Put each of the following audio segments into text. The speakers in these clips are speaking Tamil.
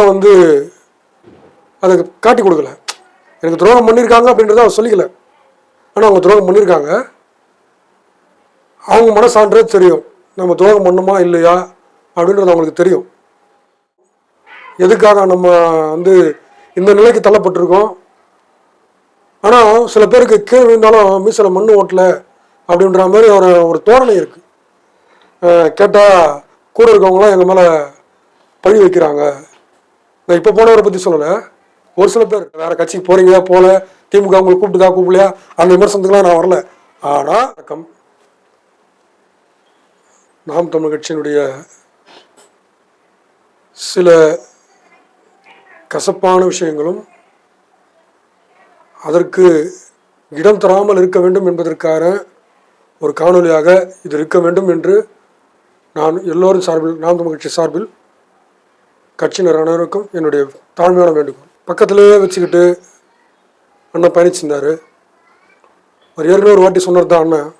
இன்னும் வந்து அதை காட்டி கொடுக்கல. எனக்கு துரோகம் பண்ணியிருக்காங்க அப்படின்றத அவர் சொல்லிக்கல. ஆனால் அவங்க துரோகம் பண்ணியிருக்காங்க அவங்க மனசான்றது தெரியும். நம்ம துரோகம் பண்ணுமா இல்லையா அப்படின்றது அவங்களுக்கு தெரியும். எதுக்காக நம்ம வந்து இந்த நிலைக்கு தள்ளப்பட்டிருக்கோம்? ஆனால் சில பேருக்கு கீழே விழுந்தாலும் மீசில் மண் ஓட்டல அப்படின்ற மாதிரி ஒரு ஒரு தோரணை இருக்குது கேட்டால் கூட இருக்கவங்களாம் எங்கள் மேலே பழி வைக்கிறாங்க. நான் இப்போ போனவரை பற்றி சொல்லலை. ஒரு சில பேர் வேறு கட்சிக்கு போறீங்களா? போல. திமுக அவங்களை கூப்பிட்டுதா கூப்பிடலையா? அந்த விமர்சனத்துக்குலாம் நான் வரல. ஆனால் வணக்கம். நாம் தமிழ் கட்சியினுடைய சில கசப்பான விஷயங்களும் அதற்கு இடம் தராமல் இருக்க வேண்டும் என்பதற்கான ஒரு காணொலியாக இது இருக்க வேண்டும் என்று நான் எல்லோரும் சார்பில் நாம் தமிழ் கட்சி சார்பில் கட்சியினர் அனைவருக்கும் என்னுடைய தாழ்மையான வேண்டுகோள். பக்கத்திலேயே வச்சுக்கிட்டு அண்ணன் பயணிச்சிருந்தார். ஒரு ஏற்கனவே ஒரு வாட்டி சொன்னது தான் அண்ணன்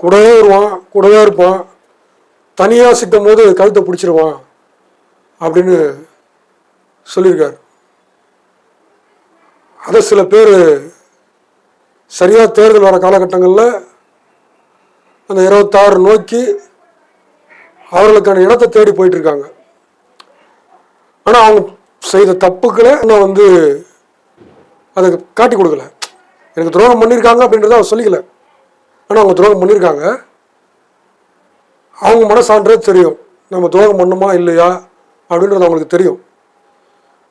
கூடவே வருவான் கூடவே இருப்பான். தனியாக சிக்கும் போது கழுத்தை பிடிச்சிருவான் அப்படின்னு சொல்லியிருக்கார். அதை சில பேர் சரியாக தேர்தல் வர காலகட்டங்களில் அந்த இருபத்தாறு நோக்கி அவர்களுக்கான இடத்தை தேடி போயிட்டுருக்காங்க ஆனால் அவங்க செய்த தப்புக்களை இன்னும் வந்து அதை காட்டி கொடுக்கல. எனக்கு துரோகம் பண்ணியிருக்காங்க அப்படின்றத அவர் சொல்லிக்கல. ஆனால் அவங்க துரோகம் பண்ணியிருக்காங்க அவங்க மனசான்றது தெரியும். நம்ம துரோகம் பண்ணோமா இல்லையா அப்படின்றது அவங்களுக்கு தெரியும்.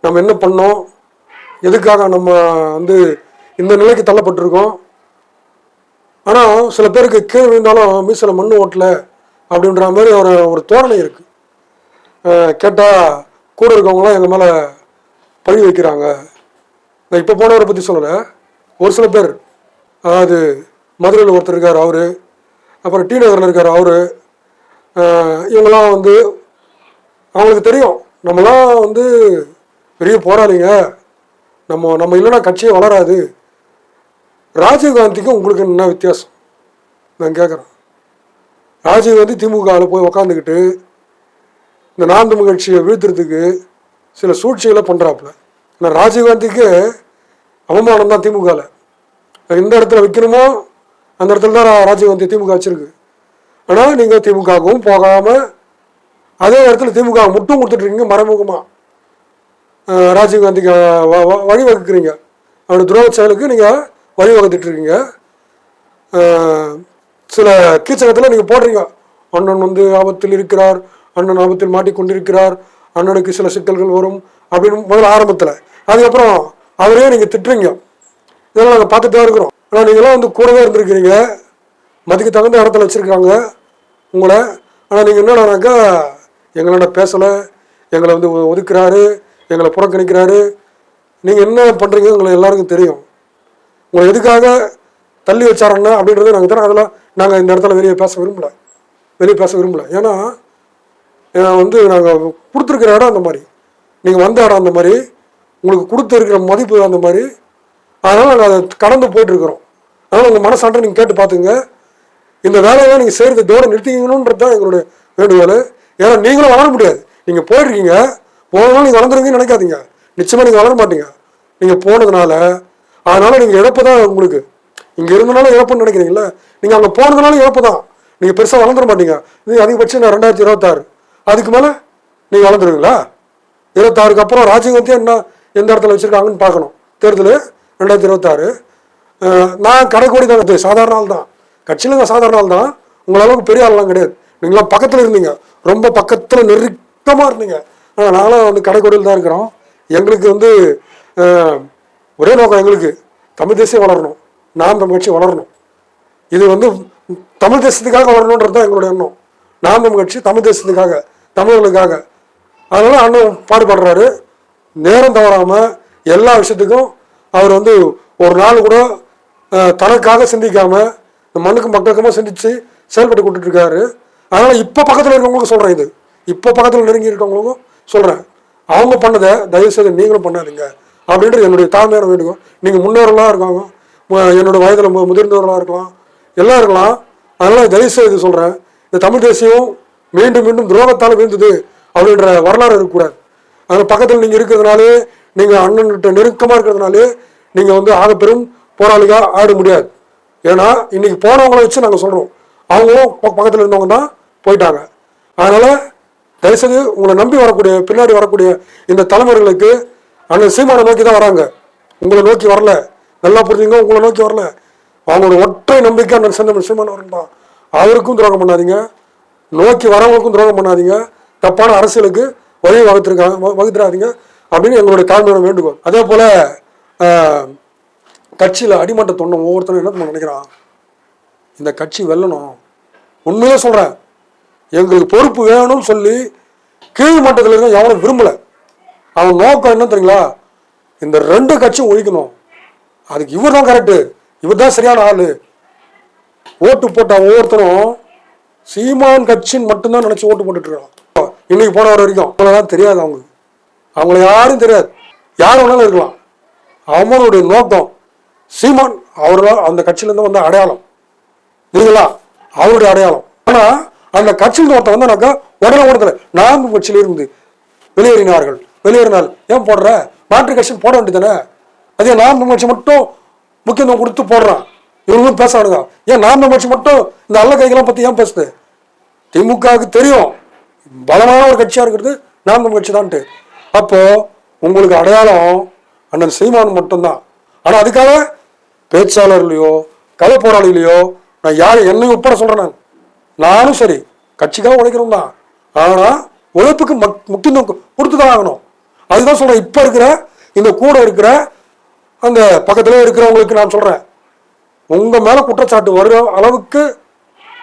நம்ம என்ன பண்ணோம்? எதுக்காக நம்ம வந்து இந்த நிலைக்கு தள்ளப்பட்டிருக்கோம்? ஆனால் சில பேருக்கு கீழே விழுந்தாலும் மீசில் மண் ஓட்டலை அப்படின்ற மாதிரி ஒரு ஒரு தோரணை இருக்குது கேட்டால் கூட இருக்கவங்களாம் எங்கள் மேலே பழி வைக்கிறாங்க. நான் இப்போ போனவரை பற்றி சொல்லலை. ஒரு சில பேர் அதாவது மதுரையில் ஒருத்தர் இருக்கார் அவர் அப்புறம் டி நகரில் இருக்கார் அவர் இவங்களாம் வந்து அவங்களுக்கு தெரியும். நம்மளாம் வந்து பெரிய போராளிங்க நம்ம நம்ம இல்லைன்னா கட்சியே வளராது. ராஜீவ்காந்திக்கும் உங்களுக்கு என்ன வித்தியாசம்? நான் கேட்குறேன் ராஜீவ்காந்தி திமுகவில் போய் உக்காந்துக்கிட்டு இந்த நான்கு முகழ்ச்சியை வீழ்த்துறதுக்கு சில சூழ்ச்சிகளை பண்ணுறாப்புல ஆனால் ராஜீவ்காந்திக்கு அவமானம் தான் திமுகவில் எந்த இடத்துல வைக்கணுமோ? அந்த இடத்துல தான் ராஜீவ்காந்தி திமுக வச்சிருக்கு. ஆனால் நீங்கள் திமுகவுக்கும் போகாமல் அதே இடத்துல திமுக முட்டும் கொடுத்துட்ருக்கீங்க மறைமுகமாக ராஜீவ்காந்திக்கு வ- வ- வழிவகுக்கிறீங்க. அவருடைய துரோக செயலுக்கு நீங்கள் வழிவகுத்துட்ருக்கீங்க சில கீச்சகத்தில் நீங்கள் போடுறீங்க. அண்ணன் வந்து ஆபத்தில் இருக்கிறார் அண்ணன் ஆபத்தில் மாட்டிக்கொண்டிருக்கிறார். அண்ணனுக்கு சில சிக்கல்கள் வரும் அப்படின்னு முதல்ல ஆரம்பத்தில். அதுக்கப்புறம் அவரே நீங்கள் திட்டுறீங்க. இதெல்லாம் நாங்கள் பார்த்துட்டே இருக்கிறோம். ஆனால் நீங்களாம் வந்து கூடவே இருந்திருக்கிறீங்க. மதிக்கு தகுந்த இடத்துல வச்சுருக்காங்க. உங்களை. ஆனால் நீங்கள் என்னடானாக்கா எங்களோட பேசலை. எங்களை வந்து ஒதுக்குறாரு. எங்களை புறக்கணிக்கிறாரு. நீங்கள் என்ன பண்ணுறீங்க உங்களை எல்லாருக்கும் தெரியும். உங்களை எதுக்காக தள்ளி வச்சாரண்ணா அப்படின்றது நாங்கள் தரோம் அதெல்லாம் நாங்கள் இந்த இடத்துல வெளியே பேச விரும்பல. வெளியே பேச விரும்பலை. ஏன்னா வந்து நாங்கள் கொடுத்துருக்குற இடம் அந்த மாதிரி. நீங்கள் வந்த இடம் அந்த மாதிரி உங்களுக்கு கொடுத்துருக்கிற மதிப்பு அந்த மாதிரி. அதனால் நாங்கள் அதை கடந்து போயிட்டுருக்குறோம். அதனால் உங்கள் மனசான்ற நீங்கள் கேட்டு பார்த்துங்க இந்த வேலையை நீங்கள் செய்கிறது இதோட நிறுத்திக்கணுன்றது தான் எங்களுடைய வேண்டுகோள். ஏன்னா நீங்களும் வளர முடியாது. நீங்கள் போயிட்டுருக்கீங்க போனாலும் நீங்கள் வளர்ந்துருங்கன்னு நினைக்காதீங்க. நிச்சயமாக நீங்கள் வளர மாட்டீங்க. நீங்கள் போனதுனால அதனால் நீங்கள் இழப்பு தான் உங்களுக்கு. இங்கே இருந்தனால இழப்புன்னு நினைக்கிறீங்களா நீங்கள் அங்கே போனதுனால இழப்பு தான். நீங்கள் பெருசாக வளர்ந்துட மாட்டீங்க. இது அதிகபட்சம் நான் ரெண்டாயிரத்தி இருபத்தாறு. அதுக்கு மேலே நீங்கள் வளர்ந்துருவீங்களா? இருபத்தாறுக்கு அப்புறம் ராஜீவ்காந்தி என்ன எந்த இடத்துல வச்சுருக்காங்கன்னு பார்க்கணும். தேர்தல் ரெண்டாயிரத்தி இருபத்தாறு. நான் கடைக்கோடி தான் சாதாரண ஆள் தான். கட்சியில் நான் சாதாரண ஆள் தான். உங்கள அளவுக்கு பெரிய ஆள்லாம் கிடையாது. நீங்களாம் பக்கத்தில் இருந்தீங்க. ரொம்ப பக்கத்தில் நெருக்கமாக இருந்தீங்க. ஆனால் நாங்களாம் வந்து கடைக்கோடியில் தான் இருக்கிறோம். எங்களுக்கு வந்து ஒரே நோக்கம் எங்களுக்கு தமிழ் தேசியம் வளரணும். நாம் தமிழ் கட்சி வளரணும். இது வந்து தமிழ் தேசத்துக்காக வளரணுன்றது தான் எங்களுடைய எண்ணம். நாம் தமிழ் கட்சி தமிழ் தேசத்துக்காக. தமிழர்களுக்காக. அதனால் அண்ணன் பாடுபடுறாரு. நேரம் தவறாமல் எல்லா விஷயத்துக்கும் அவர் வந்து ஒரு நாள் கூட தனக்காக சிந்திக்காமல் இந்த மண்ணுக்கு மக்களுக்குமா சிந்திச்சு செயல்பட்டு கொடுத்துட்ருக்காரு. அதனால் இப்போ பக்கத்தில் இருக்கவங்களுக்கும் சொல்கிறேன் இது. இப்போ பக்கத்தில் நெருங்கி இருக்கவங்களுக்கும் சொல்கிறேன் அவங்க பண்ணதை தயவு செய்து நீங்களும் பண்ணாதீங்க. அப்படின்றது என்னுடைய தாழ்மையான வேண்டுகோள். நீங்கள் முன்னோர்களாக இருக்காங்க என்னோடய வயதில் முதிர்ந்தவர்களாக இருக்கலாம் எல்லாம் இருக்கலாம். அதனால் தயவு செய்து சொல்கிறேன் இந்த தமிழ் தேசியம் மீண்டும் மீண்டும் துரோகத்தால் வீழ்ந்தது அப்படின்ற வரலாறு இருக்கக்கூடாது. அதில் பக்கத்தில் நீங்கள் இருக்கிறதுனாலே நீங்கள் அண்ணன்கிட்ட நெருக்கமாக இருக்கிறதுனாலே நீங்கள் வந்து ஆக பெரும் போராளிகளாக ஆட முடியாது. ஏன்னா இன்னைக்கு போனவங்களை வச்சு நாங்கள் சொல்கிறோம் அவங்களும் பக்கத்தில் இருந்தவங்க தான் போயிட்டாங்க. அதனால் தயவுசெய்து உங்களை நம்பி வரக்கூடிய பின்னாடி வரக்கூடிய இந்த தலைமுறைகளுக்கு அண்ணன் சீமானை நோக்கி தான் வராங்க. உங்களை நோக்கி வரல. நல்லா புரிஞ்சுங்க உங்களை நோக்கி வரல. அவங்களோட ஒற்றை நம்பிக்கை அண்ணன் செந்தமிழ் சீமான் வரணும் தான். அவருக்கும் துரோகம் பண்ணாதீங்க. நோக்கி வரவங்களுக்கும் துரோகம் பண்ணாதீங்க. தப்பான அரசியலுக்கு வழி வகுத்திருக்காங்க வகுத்துறாதீங்க அப்படின்னு எங்களுடைய தாழ்மையான வேண்டுகோள். அதே போல் கட்சியில் அடிமட்ட தொண்டம் ஒவ்வொருத்தரும் என்ன தெரியுமா நினைக்கிறான்? இந்த கட்சி வெல்லணும். உண்மையே சொல்கிறேன் எங்களுக்கு பொறுப்பு வேணும்னு சொல்லி கீழ் மட்டத்தில் இருக்க எவனும் விரும்பலை. அவன் நோக்கம் என்ன தெரியுங்களா? இந்த ரெண்டு கட்சியும் ஒழிக்கணும். அதுக்கு இவர் தான் கரெக்டு இவர் தான் சரியான ஆள். ஓட்டு போட்ட ஒவ்வொருத்தரும் சீமான் கட்சின்னு மட்டும்தான் நினச்சி ஓட்டு போட்டுட்டு இருக்கான். இன்னைக்கு போனவர் வரைக்கும் அவ்வளோதான் தெரியாது அவங்களுக்கு. அவங்கள யாரும் தெரியாது. யார் வேணாலும் இருக்கலாம். அவனுடைய நோக்கம் சீமான் அவர்களால் அந்த கட்சியிலேருந்து வந்த அடையாளம். நீங்களா அவருடைய அடையாளம். ஆனால் அந்த கட்சியில் ஒருத்தன் வந்தானாக்கா உடனே உடனே நான்கு கட்சியில் இருந்து வெளியேறினார்கள். வெளியேறினால் ஏன் போடுற? மாற்று கட்சி போட வேண்டியதானே அதே நான்கு கட்சி மட்டும் முக்கியத்துவம் கொடுத்து போடுறான். இவங்களும் பேசானுங்க. ஏன் நாம் கட்சி மட்டும் இந்த அல்ல கைகளாம் பத்தி ஏன் பேசுது? திமுகவுக்கு தெரியும். பலமான ஒரு கட்சியா இருக்கிறது நாம் தமிழ் கட்சி தான்ட்டு. அப்போ உங்களுக்கு அடையாளம் அண்ணன் சீமான் மட்டும்தான். ஆனா அதுக்காக பேச்சாளர்லையோ கலை போராளிகளையோ நான் யார் என்னையும் உட்பட சொல்றேன் நான். நானும் சரி கட்சிக்காக உழைக்கிறோம் தான். ஆனா உழைப்புக்கு மக் முக்கியத்துவம் கொடுத்து தான் ஆகணும். அதுதான் சொல்றேன். இப்ப இருக்கிற இந்த கூட இருக்கிற அந்த பக்கத்துல இருக்கிறவங்களுக்கு நான் சொல்றேன். உங்கள் மேலே குற்றச்சாட்டு வர அளவுக்கு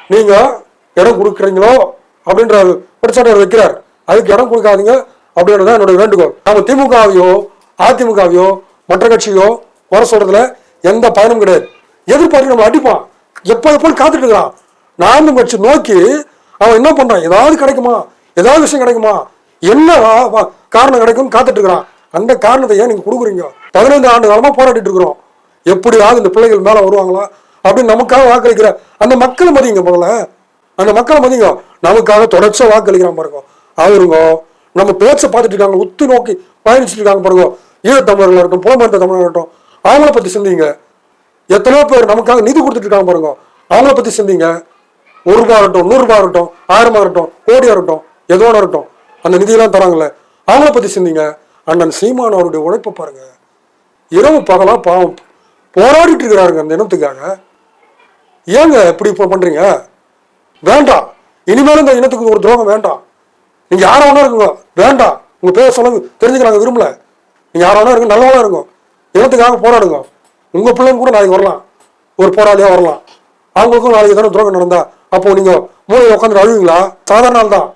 நீங்கள் இடம் கொடுக்குறீங்களோ அப்படின்ற குற்றச்சாட்டு வைக்கிறார். அதுக்கு இடம் கொடுக்காதீங்க அப்படின்றது தான் என்னுடைய வேண்டுகோள். நம்ம திமுகவையோ அதிமுகவையோ மற்ற கட்சியோ வர சொல்றதுல எந்த பயனும் கிடையாது. எதிர்பார்த்து நம்ம அடிப்பான் எப்போ எப்போ காத்துட்டு இருக்கிறான் நானும் கட்சி நோக்கி அவன் என்ன பண்றான்? ஏதாவது கிடைக்குமா? ஏதாவது விஷயம் கிடைக்குமா? என்ன வா- காரணம் கிடைக்கும் காத்துட்டு இருக்கிறான். அந்த காரணத்தை ஏன் நீங்க கொடுக்குறீங்க? பதினைந்து ஆண்டு காலமா போராடிட்டு இருக்கிறோம். எப்படியாவது இந்த பிள்ளைகள் மேலே வருவாங்களா? அப்படின்னு நமக்காக வாக்களிக்கிற அந்த மக்களை மதிங்க முதல்ல. அந்த மக்களை மதிங்க நமக்காக தொடர்ச்சியாக வாக்களிக்கிறான் பாருங்க. அவருங்க நம்ம பேச்சை பார்த்துட்டு இருக்காங்க. உத்து நோக்கி பயணிச்சுட்டு இருக்காங்க பாருங்க. ஈழத்தமிழர்களாக இருக்கட்டும் புலம்பெயர்ந்த தமிழர்களாக இருக்கட்டும் அவங்கள பற்றி சிந்திங்க. எத்தனையோ பேர் நமக்காக நிதி கொடுத்துட்டு இருக்காங்க பாருங்க. அவங்கள பற்றி சிந்திங்க. ஒரு ரூபா இருக்கட்டும் நூறுரூபா இருக்கட்டும் ஆயிரமா இருக்கட்டும் கோடியா இருக்கட்டும் எதோட இருக்கட்டும். அந்த நிதியெல்லாம் தராங்கல்ல. அவங்கள பற்றி சிந்திங்க. அண்ணன் சீமான் அவருடைய உழைப்பை பாருங்க. இரவு பகலாக பாவம். போராடிட்டு இருக்கிறாருங்க அந்த இனத்துக்காக. ஏங்க இப்படி இப்போ பண்றீங்க? வேண்டாம். இனிமேலும் இந்த இனத்துக்கு ஒரு துரோகம் வேண்டாம். நீங்க யாரோ வேணா இருக்குங்க வேண்டாம். உங்க பேர் சொல்ல தெரிஞ்சுக்க நாங்க விரும்பல. நீங்க யாரோ வேணா இருங்க நல்லவனா இருக்கும் இனத்துக்காக போராடுங்க. உங்க பிள்ளைங்க கூட நாளைக்கு வரலாம். ஒரு போராளியா வரலாம். அவங்களுக்கும் நாளைக்கு தானே துரோகம் நடந்தா அப்போ நீங்க மூலையில் உட்காந்து அழுவீங்களா? சாதாரண நாள் தான்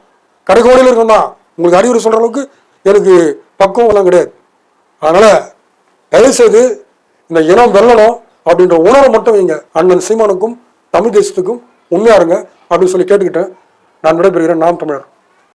கடைக்கோடியில் இருக்கும் தான். உங்களுக்கு அறிவுரை சொல்ற அளவுக்கு எனக்கு பக்குவம் எல்லாம் கிடையாது. அதனால தயவுசெய்து இந்த இனம் வெல்லணும் அப்படின்ற உணர்வை மட்டும் வைங்க அண்ணன் சீமானுக்கும் தமிழ் தேசத்துக்கும் உண்மையா இருங்க அப்படின்னு சொல்லி கேட்டுக்கிட்டேன். நான் விடைபெறுகிறேன். நாம் தமிழர்.